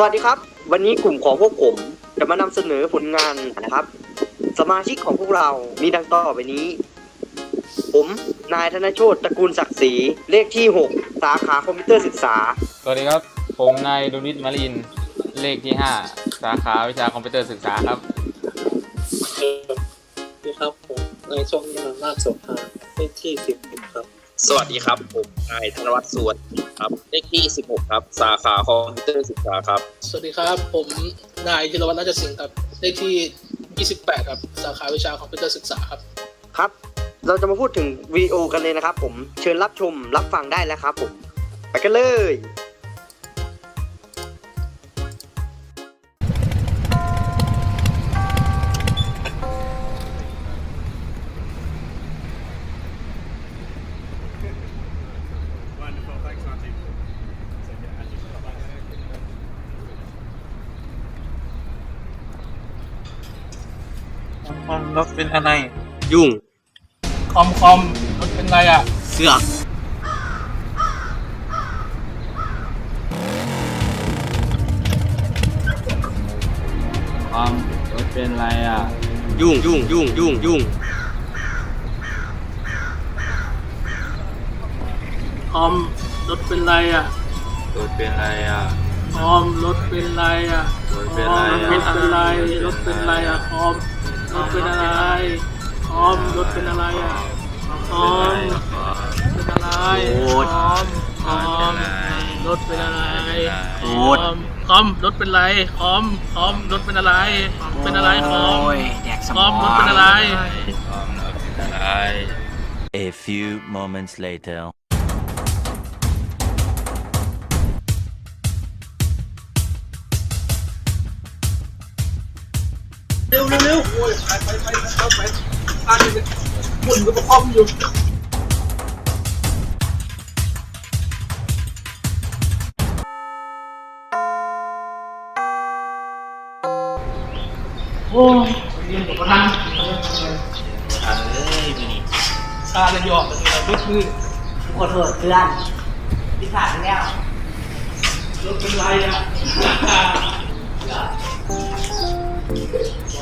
สวัสดีครับ วันนี้กลุ่มของพวกผมจะมานำเสนอผลงานนะครับ สมาชิกของพวกเรามีดังต่อไปนี้ ผมนายธนโชตตระกูลศักดิ์ศรีเลขที่ 6 สาขาคอมพิวเตอร์ศึกษา สวัสดีครับ ผมนายดุนิตมาริน เลขที่ 5 สาขาวิชาคอมพิวเตอร์ศึกษาครับสวัสดีครับผมนายชงยนนาถโสภาเลขที่สิบครับ สวัสดีครับผมนายธนวัฒน์สวน ครับเลขที่ 16 ครับ สาขาคอมพิวเตอร์ศึกษาครับ สวัสดีครับ ผมนายจิรวัฒน์ราชสิงห์ครับเลขที่ 28 ครับสาขาวิชาคอมพิวเตอร์ศึกษาครับ ครับ เราจะมาพูดถึงวีโอกันเลยนะครับผมเชิญรับชมรับฟังได้แล้วครับผมไปกันเลย คอมรถเป็นอะไร ยุ่ง คอมคอมรถเป็นไรอะ เสือกความรถเป็นไรอะ ยุ่งยุ่งยุ่งยุ่งยุ่งคอมรถเป็นไรอะรถเป็นไรอะ คอมรถเป็นไรอะรถเป็นไรคอมรถเป็นไรรถเป็นไรอะคอม รถเป็นอะไรคอมรถเป็นอะไรอะคอมเป็นอะไรคอมคอมรถเป็นอะไรคอมคอมรถเป็นไรคอมคอมรถเป็นอะไร เป็นอะไรคอมคอมรถเป็นอะไรความรถเป็นไร A few moments later. เร็วเร็วเร็ว โอ้ยไปไปไปไปไปตายเลยหมุนกับคอมอยู่โอ้ยเรียนกับพนันชาเลยนี่ชาเลยหยอกเลยเราลุกมือขอโทษเพื่อนที่ผ่านแล้วรถเป็นไรอะ เ